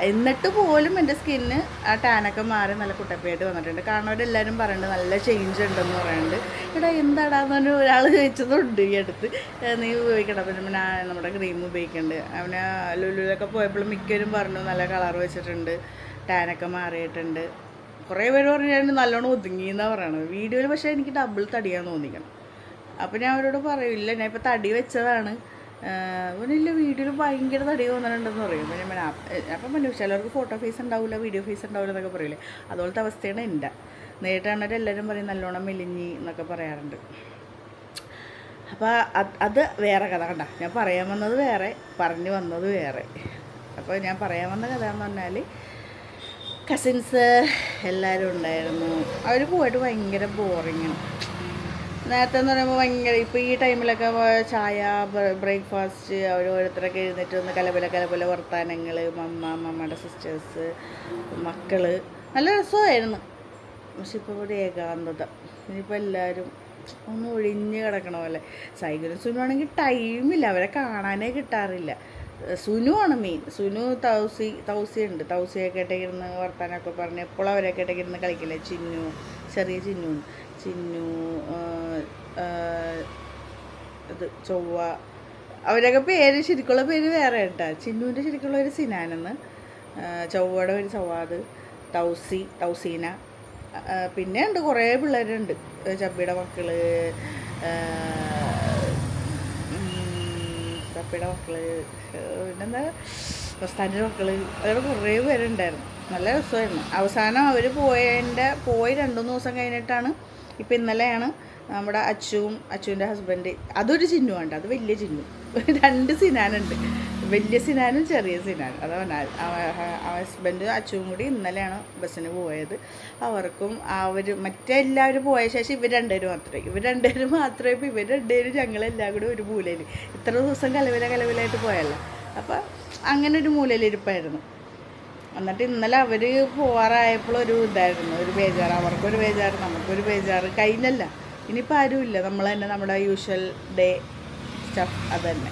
A: എന്നിട്ട് പോലും എന്റെ സ്കിന്ന് ആ ടാനൊക്കെ മാറി നല്ല കുട്ടപ്പയായിട്ട് വന്നിട്ടുണ്ട്. കാണുന്നവരെല്ലാവരും പറയുന്നുണ്ട് നല്ല ചേഞ്ച് ഉണ്ടെന്ന് പറയുന്നുണ്ട് എടാ എന്താടാന്ന് പറഞ്ഞ് ഒരാൾ ചോദിച്ചതുണ്ട് ഈ അടുത്ത്. നീ ഉപയോഗിക്കണം പിന്നെ പിന്നെ നമ്മുടെ ക്രീം ഉപയോഗിക്കുന്നുണ്ട് അവന് ലുലുലൊക്കെ പോയപ്പോൾ മിക്കവരും പറഞ്ഞു നല്ല കളർ വെച്ചിട്ടുണ്ട്. ടാനൊക്കെ മാറിയിട്ടുണ്ട്. കുറേ പേര് പറഞ്ഞു നല്ലോണം ഒതുങ്ങി എന്നാണ് പറയണത്. വീഡിയോയിൽ പക്ഷേ എനിക്ക് ഡബിൾ തടിയാൻ തോന്നിക്കണം. അപ്പോൾ ഞാൻ അവരോട് പറയില്ല ഞാൻ ഇപ്പോൾ തടി വെച്ചതാണ്. അവനില്ല വീഡിയോയിൽ ഭയങ്കര തടി തോന്നുന്നുണ്ടെന്ന് പറയും. പിന്നെ ഞാൻ "അപ്പ- പറഞ്ഞു ചിലർക്ക് ഫോട്ടോ ഫേസ് ഉണ്ടാവില്ല വീഡിയോ ഫേസ് ഉണ്ടാവില്ല എന്നൊക്കെ പറയില്ലേ? അതുപോലത്തെ അവസ്ഥയാണ് എന്റെ. നേരിട്ടാണെങ്കിൽ എല്ലാവരും പറയും നല്ലോണം മെലിഞ്ഞി എന്നൊക്കെ പറയാറുണ്ട്. അപ്പോൾ അത് വേറെ കഥ കണ്ട. ഞാൻ പറയാൻ വന്നത് വേറെ പറഞ്ഞു വന്നത് വേറെ. അപ്പോൾ ഞാൻ പറയാൻ വന്ന കഥ എന്ന് പറഞ്ഞാൽ കസിൻസ് എല്ലാവരും ഉണ്ടായിരുന്നു. അവർ പോയിട്ട് ഭയങ്കര ബോറിങ്ങാണ് നേരത്തെ എന്ന് പറയുമ്പോൾ ഭയങ്കര ഇപ്പോൾ ഈ ടൈമിലൊക്കെ ചായ ബ്രേക്ക്ഫാസ്റ്റ് അവർ ഓരോരുത്തരൊക്കെ എഴുന്നേറ്റ് വന്ന് കലപല കലപല വർത്താനങ്ങൾ മമ്മ മമ്മയുടെ സിസ്റ്റേഴ്സ് മക്കൾ നല്ല രസമായിരുന്നു പക്ഷെ ഇപ്പോൾ ഒരു ഏകാന്തത. ഇനിയിപ്പോൾ എല്ലാവരും ഒന്ന് ഒഴിഞ്ഞ് കിടക്കണ പോലെ. സൈക്കിളും സുനു ആണെങ്കിൽ ടൈമില്ല അവരെ കാണാനേ കിട്ടാറില്ല. സുനു ആണ് മെയിൻ സുനു തൗസി തൗസി ഉണ്ട്. തൗസിയൊക്കെ ആയിട്ട് ഇരുന്ന് വർത്താനമൊക്കെ പറഞ്ഞ് എപ്പോഴും അവരൊക്കെ ആയിട്ട് ഇരുന്ന് കളിക്കില്ല? ചിന്നു ചെറിയ ചിന്നു. ചിന്നു ഇത് ചൊവ്വ. അവരൊക്കെ പേര് ശരിക്കുള്ള പേര് വേറെ കേട്ടാ ചിന്നുവിന്റെ ശരിക്കുള്ള ഒരു സിനാനെന്ന്. ചൊവ്വയുടെ പേര് ചൊവ്വാത്. തൗസി തൗസീന. പിന്നെ ഉണ്ട് കുറേ പിള്ളേരുണ്ട്. ചബ്ബിയുടെ മക്കൾ ചബ്ബിയുടെ മക്കൾ പിന്നെന്താ? മസ്താന്റെ മക്കൾ. അങ്ങനെ കുറേ പേരുണ്ടായിരുന്നു. നല്ല രസമായിരുന്നു. അവസാനം അവർ പോയതിന്റെ പോയി രണ്ടു മൂന്ന് ദിവസം കഴിഞ്ഞിട്ടാണ് ഇപ്പം ഇന്നലെയാണ് നമ്മുടെ അച്ചുവും അച്ചുവിന്റെ ഹസ്ബൻഡ് അതൊരു ചിന്നു ഉണ്ട് അത് വലിയ ചിന്നു. രണ്ട് സിനാനുണ്ട്. വലിയ സിനാനും ചെറിയ സിനാനും. അതാണ് ഹസ്ബൻഡ് അച്ചുവും കൂടി ഇന്നലെയാണ് ബസ്സിന് പോയത്. അവർക്കും അവർ മറ്റെല്ലാവരും പോയ ശേഷം ഇവർ രണ്ടുപേരും മാത്രമേ ഇവർ രണ്ടുപേരും മാത്രമേ ഇപ്പോൾ ഇവർ രണ്ടുപേരും ഞങ്ങളെല്ലാം കൂടി ഒരു മൂലയിൽ ഇത്ര ദിവസം കലവില കലവിലായിട്ട് പോയല്ലോ. അപ്പോൾ അങ്ങനെ ഒരു മൂലയിലിരിപ്പായിരുന്നു. എന്നിട്ട് ഇന്നലെ അവർ പോവാറായപ്പോൾ ഒരു ഇതായിരുന്നു. ഒരു ബേജാറ്. അവർക്കൊരു ബേജാറ് നമുക്കൊരു ബേജാറ്. കഴിഞ്ഞല്ല. ഇനിയിപ്പോൾ ആരുമില്ല. നമ്മൾ തന്നെ നമ്മുടെ യൂഷ്വൽ ഡേ സ്റ്റഫ് അത് തന്നെ.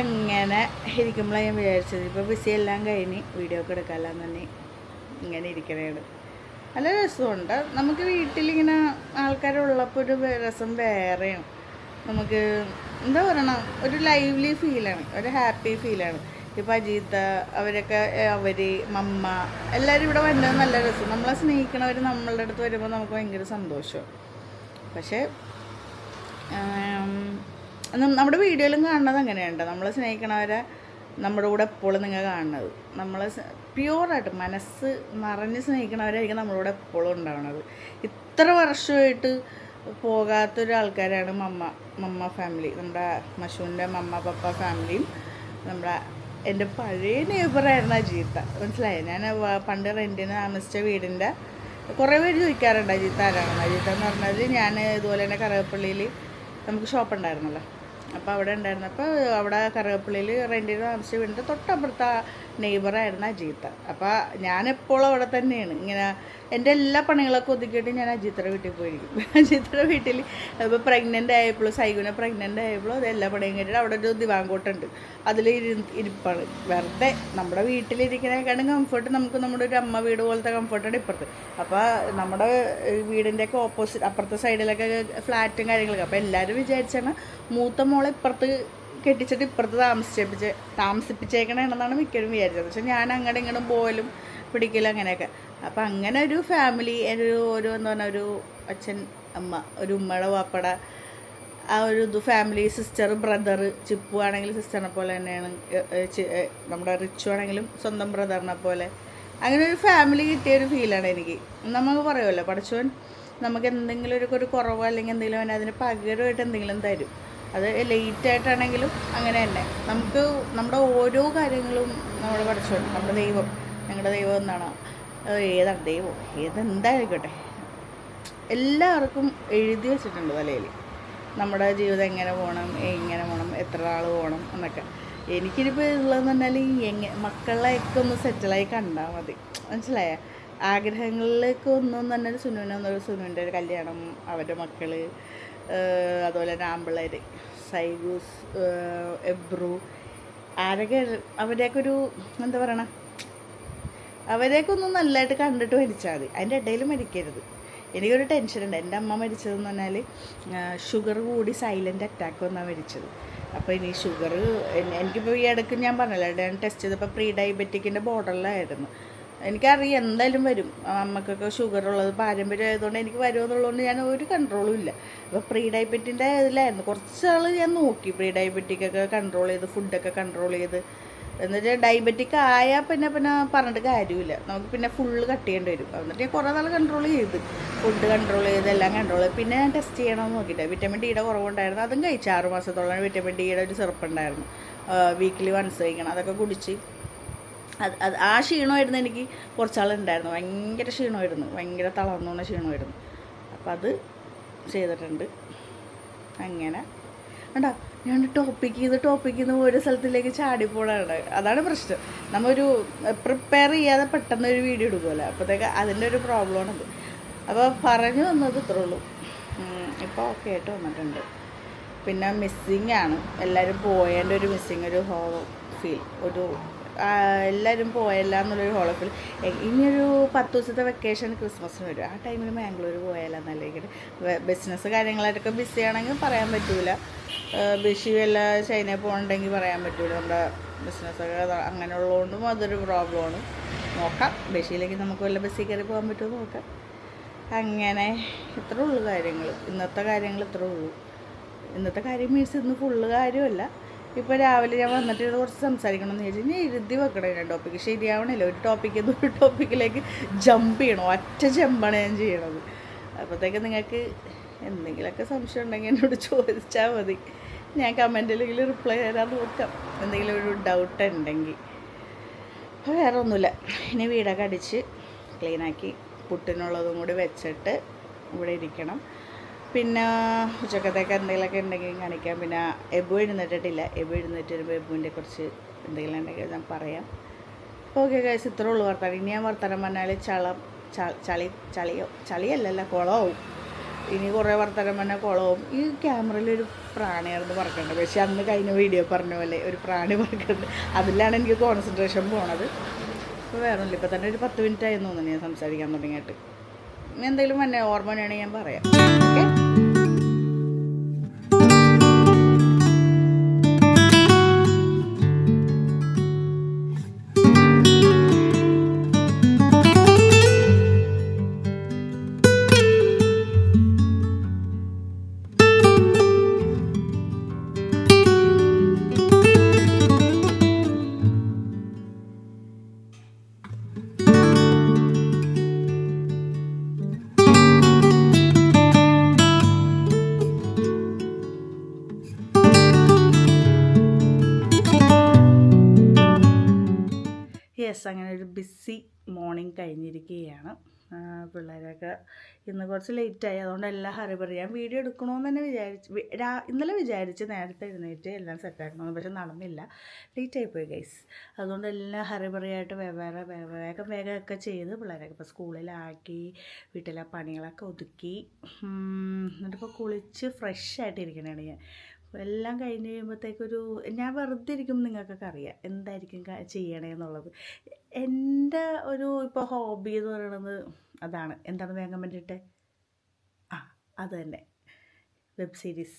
A: അങ്ങനെ ഇരിക്കുമ്പോഴാണ് ഞാൻ വിചാരിച്ചത്. ഇപ്പോൾ ബിസി എല്ലാം കഴിഞ്ഞ് വീഡിയോ ഒക്കെ എടുക്കാമെന്ന് തന്നെ ഇങ്ങനെ ഇരിക്കണേണ്. നല്ല രസമുണ്ട് നമുക്ക് വീട്ടിലിങ്ങനെ ആൾക്കാരുള്ളപ്പോൾ ഒരു രസം വേറെയാണ്. നമുക്ക് എന്താ പറയണം? ഒരു ലൈവ്ലി ഫീലാണ് ഒരു ഹാപ്പി ഫീലാണ് ഇപ്പം അജീത്ത അവരൊക്കെ അവർ മമ്മ എല്ലാവരും ഇവിടെ വരുന്നത് നല്ല രസം. നമ്മളെ സ്നേഹിക്കണവർ നമ്മളുടെ അടുത്ത് വരുമ്പോൾ നമുക്ക് ഭയങ്കര സന്തോഷമാണ് പക്ഷേ നമ്മുടെ വീഡിയോയിലും കാണുന്നത് അങ്ങനെയുണ്ട്. നമ്മളെ സ്നേഹിക്കണവരെ നമ്മുടെ കൂടെ എപ്പോഴും നിങ്ങൾ കാണുന്നത്. നമ്മളെ പ്യുവറായിട്ട് മനസ്സ് നിറഞ്ഞ് സ്നേഹിക്കണവരായിരിക്കും നമ്മളിവിടെ എപ്പോഴും ഉണ്ടാവുന്നത് ഇത്ര വർഷമായിട്ട് പോകാത്തൊരാൾക്കാരാണ് മമ്മ മമ്മ ഫാമിലി നമ്മുടെ മഷുവിന്റെ മമ്മ പപ്പ ഫാമിലിയും നമ്മുടെ എന്റെ പഴയ നെയ്ബറായിരുന്നു അജീത്ത മനസ്സിലായി? ഞാൻ പണ്ട് റെന്റിന് താമസിച്ച വീടിന്റെ കുറേ പേര് ചോദിക്കാറുണ്ട് അജിത്ത് ആരാണെന്ന്. അജിത്ത് എന്ന് പറഞ്ഞത് ഞാൻ ഇതുപോലെ തന്നെ കറുകപ്പള്ളിയിൽ നമുക്ക് ഷോപ്പ് ഉണ്ടായിരുന്നല്ലോ. അപ്പോൾ അവിടെ ഉണ്ടായിരുന്നപ്പോൾ അവിടെ കറുകപ്പള്ളിയിൽ റെന്റിന് താമസിച്ച് വീടിന്റെ തൊട്ടപ്പുറത്തെ നെയ്ബറായിരുന്നു അജീത്ത. അപ്പോൾ ഞാനെപ്പോഴും അവിടെ തന്നെയാണ്. ഇങ്ങനെ എന്റെ എല്ലാ പണികളൊക്കെ ഒതുക്കിയിട്ട് ഞാൻ അജിത്തയുടെ വീട്ടിൽ പോയിരിക്കും. അജിത്തയുടെ വീട്ടിൽ ഇപ്പോൾ പ്രഗ്നന്റ് ആയപ്പോഴും സൈഗുനെ പ്രഗ്നന്റ് ആയപ്പോഴും അത് എല്ലാ പണിയും കഴിഞ്ഞിട്ട് അവിടെ ഒരു ദിവാങ്കോട്ടുണ്ട്. അതിൽ ഇരി ഇരിപ്പാണ്. വെറുതെ നമ്മുടെ വീട്ടിലിരിക്കണേക്കാളും കംഫർട്ട് നമുക്ക് നമ്മുടെ ഒരു അമ്മ വീട് പോലത്തെ കംഫർട്ടാണ് ഇപ്പുറത്ത്. അപ്പോൾ നമ്മുടെ വീടിന്റെയൊക്കെ ഓപ്പോസിറ്റ് അപ്പുറത്തെ സൈഡിലൊക്കെ ഫ്ലാറ്റും കാര്യങ്ങളൊക്കെ. അപ്പോൾ എല്ലാവരും വിചാരിച്ചാണ് മൂത്ത മോളെ ഇപ്പുറത്ത് കെട്ടിച്ചിട്ട് ഇപ്പുറത്ത് താമസിപ്പിച്ച് താമസിപ്പിച്ചേക്കണമെന്നാണ് മിക്കവരും വിചാരിച്ചത്. പക്ഷെ ഞാൻ അങ്ങോട്ടും ഇങ്ങോട്ടും പോലും പിടിക്കലും അങ്ങനെയൊക്കെ. അപ്പം അങ്ങനെ ഒരു ഫാമിലി ഒരു ഒരു എന്ന് പറഞ്ഞാൽ ഒരു അച്ഛൻ അമ്മ ഒരു ഉമ്മയുടെ വാപ്പട ആ ഒരു ഇത് ഫാമിലി സിസ്റ്റർ ബ്രദർ ചിപ്പു ആണെങ്കിലും സിസ്റ്ററിനെ പോലെ തന്നെയാണ് നമ്മുടെ റിച്ചു ആണെങ്കിലും സ്വന്തം ബ്രദറിനെ പോലെ. അങ്ങനെ ഒരു ഫാമിലി കിട്ടിയ ഒരു ഫീലാണ് എനിക്ക്. നമുക്ക് പറയുമല്ലോ പഠിച്ചവൻ നമുക്ക് എന്തെങ്കിലും ഒരു കുറവോ അല്ലെങ്കിൽ എന്തെങ്കിലും അതിന് പകരമായിട്ട് എന്തെങ്കിലും തരും. അത് ലേറ്റ് ആയിട്ടാണെങ്കിലും അങ്ങനെ തന്നെ. നമുക്ക് നമ്മുടെ ഓരോ കാര്യങ്ങളും നമ്മൾ പഠിച്ചോളൂ. നമ്മുടെ ദൈവം ഞങ്ങളുടെ ദൈവം എന്നാണ്? ഏതാണ് ദൈവം? ഏതെന്തായിരിക്കട്ടെ എല്ലാവർക്കും എഴുതി വെച്ചിട്ടുണ്ട് തലയിൽ നമ്മുടെ ജീവിതം എങ്ങനെ പോകണം എങ്ങനെ പോകണം എത്ര നാൾ പോകണം എന്നൊക്കെ. എനിക്കിനിപ്പോൾ ഉള്ളതെന്ന് പറഞ്ഞാൽ എങ്ങനെ മക്കളെയൊക്കെ ഒന്ന് സെറ്റിലായി കണ്ടാൽ മതി. മനസ്സിലായ? ആഗ്രഹങ്ങളിലേക്ക് ഒന്നും തന്നെ ഒരു സുനുവിനെ സുനുവിന്റെ ഒരു കല്യാണം അവരുടെ മക്കൾ അതുപോലെ ആമ്പിള്ളേർ സൈഗൂസ് എബ്രു ആരൊക്കെ അവരെയൊക്കെ ഒരു എന്താ പറയണ അവരെയൊക്കെ ഒന്ന് നല്ലതായിട്ട് കണ്ടിട്ട് മരിച്ചാൽ മതി. അതിന്റെ ഇടയിൽ മരിക്കരുത്. എനിക്കൊരു ടെൻഷനുണ്ട് എന്റെ അമ്മ മരിച്ചതെന്ന് പറഞ്ഞാൽ ഷുഗർ കൂടി സൈലന്റ് അറ്റാക്ക് വന്നാണ് മരിച്ചത്. അപ്പോൾ ഇനി ഷുഗർ എനിക്കിപ്പോൾ ഈ ഇടയ്ക്ക് ഞാൻ പറഞ്ഞല്ലോ ഞാൻ ടെസ്റ്റ് ചെയ്തപ്പോൾ പ്രീ ഡയബറ്റിക്കിന്റെ ബോർഡറിലായിരുന്നു എനിക്കറിയാം എന്തായാലും വരും. അമ്മക്കൊക്കെ ഷുഗർ ഉള്ളത് പാരമ്പര്യം ആയതുകൊണ്ട് എനിക്ക് വരുമെന്നുള്ളതുകൊണ്ട് ഞാൻ ഒരു കൺട്രോളും ഇല്ല. അപ്പോൾ പ്രീ ഡയബറ്റിന്റെ ഇതിലായിരുന്നു. കുറച്ച് ആൾ ഞാൻ നോക്കി പ്രീ ഡയബറ്റിക്കൊക്കെ കൺട്രോൾ ചെയ്ത് ഫുഡൊക്കെ കൺട്രോൾ ചെയ്ത്. എന്നുവെച്ചാൽ ഡയബറ്റിക് ആയാൽ പിന്നെ പിന്നെ പറഞ്ഞിട്ട് കാര്യമില്ല. നമുക്ക് പിന്നെ ഫുള്ള് കട്ട് ചെയ്യേണ്ടി വരും. എന്നിട്ട് ഞാൻ കുറേ നാൾ കൺട്രോൾ ചെയ്ത്. ഫുഡ് കൺട്രോൾ ചെയ്ത് എല്ലാം കൺട്രോൾ ചെയ്ത്. പിന്നെ ഞാൻ ടെസ്റ്റ് ചെയ്യണമെന്ന് നോക്കിയിട്ട് വിറ്റമിൻ ഡിയുടെ കുറവുണ്ടായിരുന്നു. അതും കഴിച്ചു. ആറ് മാസത്തോളം വിറ്റമിൻ ഡിയുടെ ഒരു സിറപ്പ് ഉണ്ടായിരുന്നു വീക്കിലി വൺസ് കഴിക്കണം. അതൊക്കെ കുടിച്ച്. അത് അത് ആ ക്ഷീണമായിരുന്നു എനിക്ക് കുറച്ചാളുണ്ടായിരുന്നു. ഭയങ്കര ക്ഷീണമായിരുന്നു. ഭയങ്കര തളർന്നുകൊണ്ട ക്ഷീണമായിരുന്നു. അപ്പം അത് ചെയ്തിട്ടുണ്ട്. അങ്ങനെ. കണ്ടോ? ഞാൻ ടോപ്പിക്ക് ചെയ്ത് ടോപ്പിക്ക് ചെയ്ത് ഓരോ സ്ഥലത്തിലേക്ക് ചാടിപ്പോടാണ് അതാണ് പ്രശ്നം. നമ്മൊരു പ്രിപ്പയർ ചെയ്യാതെ പെട്ടെന്ന് ഒരു വീഡിയോ എടുക്കുമല്ലോ അപ്പോഴത്തേക്ക് അതിന്റെ ഒരു പ്രോബ്ലമാണത് അപ്പോൾ പറഞ്ഞു വന്നത് ഇത്രേ ഉള്ളൂ. ഇപ്പോൾ ഓക്കെ ആയിട്ട് വന്നിട്ടുണ്ട്. പിന്നെ മിസ്സിങ് ആണ്. എല്ലാവരും പോയതിന്റെ ഒരു മിസ്സിങ് ഒരു ഹോ ഫീൽ ഒരു എല്ലാവരും പോയല്ല എന്നുള്ളൊരു ഹോളോ ഇനിയൊരു പത്ത് ദിവസത്തെ വെക്കേഷൻ ക്രിസ്മസിന് വരും. ആ ടൈമിൽ ബാംഗ്ലൂർ പോയാലോ ബിസിനസ് കാര്യങ്ങളായിട്ടൊക്കെ ബിസി ആണെങ്കിൽ പറയാൻ പറ്റൂല. ബിഷി വല്ല ചൈനയിൽ പോകണമെങ്കിൽ പറയാൻ പറ്റൂല. നമ്മുടെ ബിസിനസ്സൊക്കെ അങ്ങനെ ഉള്ളതുകൊണ്ടും അതൊരു പ്രോബ്ലമാണ് നോക്കാം. ബഷിയിലേക്ക് നമുക്ക് വല്ല ബസ്സിൽ കയറി പോകാൻ പറ്റുമോ നോക്കാം. അങ്ങനെ ഇത്രേ ഉള്ളൂ കാര്യങ്ങൾ ഇന്നത്തെ കാര്യങ്ങൾ ഇത്രേ ഉള്ളൂ. ഇന്നത്തെ കാര്യം മീൻസ് ഇന്ന് ഫുള്ള് കാര്യമല്ല. ഇപ്പോൾ രാവിലെ ഞാൻ വന്നിട്ട് കുറച്ച് സംസാരിക്കണം എന്ന് വിചാരിച്ചു ഞാൻ എഴുതി വെക്കണം ഞാൻ ടോപ്പിക്ക് ശരിയാവണില്ല. ഒരു ടോപ്പിക്കിൽ നിന്ന് ഒരു ടോപ്പിക്കിലേക്ക് ജമ്പ് ചെയ്യണം. ഒറ്റ ജമ്പാണ് ഞാൻ ചെയ്യണത്. അപ്പോഴത്തേക്ക് നിങ്ങൾക്ക് എന്തെങ്കിലുമൊക്കെ സംശയം ഉണ്ടെങ്കിൽ എന്നോട് ചോദിച്ചാൽ മതി. ഞാൻ കമന്റിലെങ്കിൽ റിപ്ലൈ തരാൻ നോക്കാം. എന്തെങ്കിലും ഒരു ഡൗട്ട് ഉണ്ടെങ്കിൽ. അപ്പോൾ വേറെ ഒന്നുമില്ല. ഇനി വീടൊക്കെ അടിച്ച് ക്ലീനാക്കി പുട്ടിനുള്ളതും കൂടി വെച്ചിട്ട് ഇവിടെ ഇരിക്കണം. പിന്നെ ഉച്ചക്കത്തേക്ക് എന്തെങ്കിലുമൊക്കെ ഉണ്ടെങ്കിൽ കാണിക്കാം. പിന്നെ എബു എഴുന്നേറ്റിട്ടില്ല. എബു എഴുന്നേറ്റ് വരുമ്പോൾ എബുവിന്റെ കുറച്ച് എന്തെങ്കിലും ഉണ്ടെങ്കിൽ ഞാൻ പറയാം. ഓക്കെ കഴിച്ച് ഇത്രേ ഉള്ളൂ വർത്താനം. ഇനി ഞാൻ വർത്താനം പറഞ്ഞാൽ ചളം ചളി ചളിയോ? ചളിയല്ലല്ല കുളമാവും ഇനി കുറേ വർത്തമാനം പറഞ്ഞാൽ കുളവും. ഈ ക്യാമറയിൽ ഒരു പ്രാണിയാണെന്ന് പറക്കേണ്ടത് പക്ഷേ അന്ന് കഴിഞ്ഞ വീഡിയോ പറഞ്ഞ പോലെ ഒരു പ്രാണി പറക്കേണ്ടത് അതിലാണ് എനിക്ക് കോൺസെൻട്രേഷൻ പോണത്. ഇപ്പോൾ വേറെ ഒന്നുമില്ല ഇപ്പം തന്നെ ഒരു പത്ത് മിനിറ്റ് തോന്നുന്നു ഞാൻ സംസാരിക്കാൻ തുടങ്ങിയിട്ട്. എന്തെങ്കിലും എന്നെ ഓർമ്മ വേണമെങ്കിൽ ഞാൻ പറയാം. ഓക്കെ? അങ്ങനെ ഒരു ബിസി മോർണിംഗ് കഴിഞ്ഞിരിക്കുകയാണ്. പിള്ളേരൊക്കെ ഇന്ന് കുറച്ച് ലേറ്റായി അതുകൊണ്ട് എല്ലാം ഹറി ഞാൻ വീഡിയോ എടുക്കണമെന്ന് തന്നെ വിചാരിച്ച് ഇന്നലെ വിചാരിച്ച് നേരത്തെ എഴുന്നേറ്റ് എല്ലാം സെറ്റാക്കണമെന്ന് പക്ഷെ നടന്നില്ല. ലേറ്റായി പോയി ഗൈസ് അതുകൊണ്ട് എല്ലാം ഹറി പറയായിട്ട് വെവ്വേറെ വേ- വേഗം വേഗമൊക്കെ ചെയ്ത് പിള്ളേരൊക്കെ ഇപ്പോൾ സ്കൂളിലാക്കി വീട്ടിലെ പണികളൊക്കെ ഒതുക്കി. എന്നിട്ടിപ്പോൾ കുളിച്ച് ഫ്രഷ് ആയിട്ടിരിക്കണേ ഞാൻ. എല്ലാം കഴിഞ്ഞ് കഴിയുമ്പോഴത്തേക്കൊരു ഞാൻ വെറുതെ ഇരിക്കുമ്പോൾ നിങ്ങൾക്കൊക്കെ അറിയാം എന്തായിരിക്കും ചെയ്യണേ എന്നുള്ളത്. എന്റെ ഒരു ഇപ്പോൾ ഹോബി എന്ന് പറയുന്നത് അതാണ്. എന്താണ് വേഗം വേണ്ടിയിട്ട് ആ അത് തന്നെ. Web series.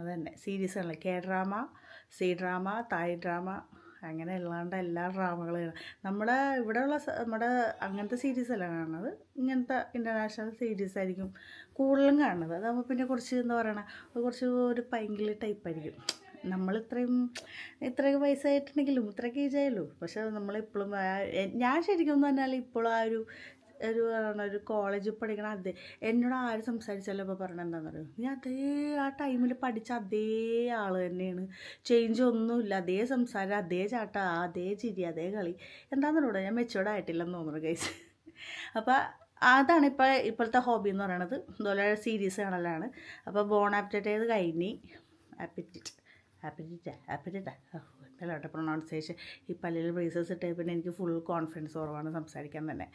A: അത് തന്നെ. സീരീസ് ആണല്ലോ K drama C drama Thai drama അങ്ങനെ അല്ലാണ്ട് എല്ലാ ഡ്രാമകളും നമ്മുടെ ഇവിടെയുള്ള നമ്മുടെ അങ്ങനത്തെ സീരീസ് അല്ല കാണുന്നത്. ഇങ്ങനത്തെ ഇന്റർനാഷണൽ സീരീസ് ആയിരിക്കും കൂടുതലും കാണുന്നത്. അതാകുമ്പോൾ പിന്നെ കുറച്ച് എന്താ പറയണ കുറച്ച് ഒരു പൈങ്കിളി ടൈപ്പ് ആയിരിക്കും. നമ്മൾ ഇത്രയും ഇത്രയൊക്കെ വയസ്സായിട്ടുണ്ടെങ്കിലും ഇത്രയൊക്കെ ഏജ് ആയല്ലോ പക്ഷെ നമ്മളിപ്പോഴും ഞാൻ ശരിക്കും പറഞ്ഞാൽ ഇപ്പോഴും ആ ഒരു ഒരു ഒരു കോളേജിൽ പഠിക്കണ അതേ. എന്നോട് ആര് സംസാരിച്ചാലും ഇപ്പോൾ പറഞ്ഞത് എന്താണെന്ന് അറിയോ നീ അതേ ആ ടൈമിൽ പഠിച്ച അതേ ആൾ തന്നെയാണ്. ചേഞ്ച് ഒന്നുമില്ല. അതേ സംസാരം അതേ ചാട്ട അതേ ചിരി അതേ കളി. എന്താണെന്നറിയോ ഞാൻ മെച്ചുവേർഡ് ആയിട്ടില്ലെന്ന് തോന്നുന്നു ഗൈസ് അപ്പോൾ അതാണ് ഇപ്പോൾ ഇപ്പോഴത്തെ ഹോബി എന്ന് പറയണത്. ഇതുപോലെ സീരീസ് കാണലാണ്. അപ്പോൾ ബോൺ ആപ്റ്റേറ്റ് ചെയ്ത് കഴിഞ്ഞ്. ആപ്പിറ്റിറ്റ് ആപ്പിറ്റിറ്റ് ആപ്പിറ്റിറ്റ് എന്തല്ല കേട്ടോ പ്രൊണൗൺസിയേഷൻ ഈ പല്ലിൽ ബ്രേസസ് ഇട്ടേ പിന്നെ എനിക്ക് ഫുൾ കോൺഫിഡൻസ് കുറവാണ് സംസാരിക്കാൻ തന്നെ.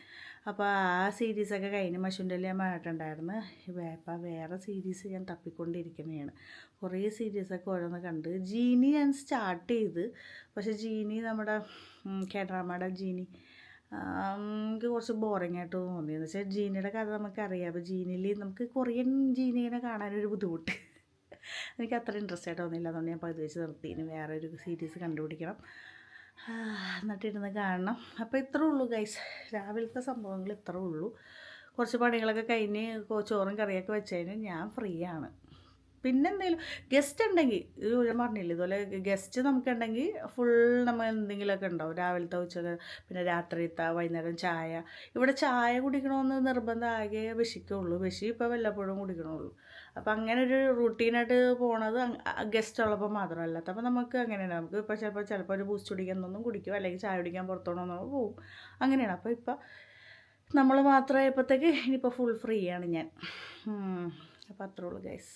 A: അപ്പോൾ ആ സീരീസൊക്കെ കഴിഞ്ഞ് മഷുന്റെ ഞാൻ പറഞ്ഞിട്ടുണ്ടായിരുന്നു ഇപ്പം വേറെ സീരീസ് ഞാൻ തപ്പിക്കൊണ്ടിരിക്കുന്നതാണ്. കുറേ സീരീസൊക്കെ ഓരോന്ന് കണ്ട് ജീനി ഞാൻ സ്റ്റാർട്ട് ചെയ്ത്. പക്ഷേ ജീനി നമ്മുടെ കേഡ്രാമയുടെ ജീനി. എനിക്ക് കുറച്ച് ബോറിംഗ് ആയിട്ട് തോന്നിയെന്ന് വെച്ചാൽ ജീനിയുടെ കഥ നമുക്കറിയാം. അപ്പോൾ ജീനിൽ നമുക്ക് കൊറിയൻ ജീനീനെ കാണാനൊരു ബുദ്ധിമുട്ട്. എനിക്ക് അത്ര ഇൻട്രസ്റ്റ് ആയിട്ട് തോന്നിയില്ല അതുകൊണ്ട് ഞാൻ പകുതി നിർത്തി. ഇനി വേറെ ഒരു സീരീസ് കണ്ടുപിടിക്കണം എന്നിട്ടിരുന്ന് കാണണം. അപ്പോൾ ഇത്രേ ഉള്ളൂ ഗൈസ് രാവിലത്തെ സംഭവങ്ങൾ ഇത്രേ ഉള്ളൂ. കുറച്ച് പണികളൊക്കെ കഴിഞ്ഞ് ചോറും കറിയൊക്കെ വെച്ച് കഴിഞ്ഞാൽ ഞാൻ ഫ്രീ ആണ്. പിന്നെ എന്തെങ്കിലും ഗസ്റ്റ് ഉണ്ടെങ്കിൽ ഞാൻ പറഞ്ഞില്ല ഇതുപോലെ ഗസ്റ്റ് നമുക്കുണ്ടെങ്കിൽ ഫുൾ നമ്മൾ എന്തെങ്കിലുമൊക്കെ ഉണ്ടാവും. രാവിലത്തെ ഉച്ചയ്ക്ക് പിന്നെ രാത്രിത്തെ വൈകുന്നേരം ചായ. ഇവിടെ ചായ കുടിക്കണമെന്ന് നിർബന്ധം ആകെ വിശിക്കുള്ളൂ. വിശി ഇപ്പോൾ വല്ലപ്പോഴും കുടിക്കണുള്ളൂ. അപ്പം അങ്ങനെ ഒരു റൂട്ടീനായിട്ട് പോണത് ഗസ്റ്റ് ഉള്ളപ്പോൾ മാത്രമല്ല. അപ്പോൾ നമുക്ക് അങ്ങനെയാണ്. നമുക്ക് ഇപ്പോൾ ചിലപ്പോൾ ചിലപ്പോൾ ഒരു ബൂസ്റ്റ് കുടിക്കുന്നൊന്നും കുടിക്കും. അല്ലെങ്കിൽ ചായ കുടിക്കാൻ പുറത്തോണമെന്നോ പോവും. അങ്ങനെയാണ്. അപ്പോൾ ഇപ്പോൾ നമ്മൾ മാത്രമായപ്പോഴത്തേക്ക് ഇനിയിപ്പോൾ ഫുൾ ഫ്രീ ആണ് ഞാൻ. അപ്പോൾ അത്രേ ഉള്ളൂ ഗൈസ്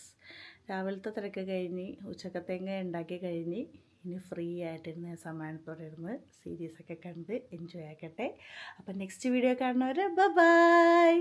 A: രാവിലത്തെ തിരക്ക് കഴിഞ്ഞ് ഉച്ചക്കത്തേങ്ങ ഉണ്ടാക്കി കഴിഞ്ഞ് ഇനി ഫ്രീ ആയിട്ടിരുന്ന് സമ്മാനത്തോടെ ഇരുന്ന് സീരീസൊക്കെ കണ്ട് എൻജോയ് ആക്കട്ടെ. അപ്പം നെക്സ്റ്റ് വീഡിയോ കാണുന്നവർ ബൈ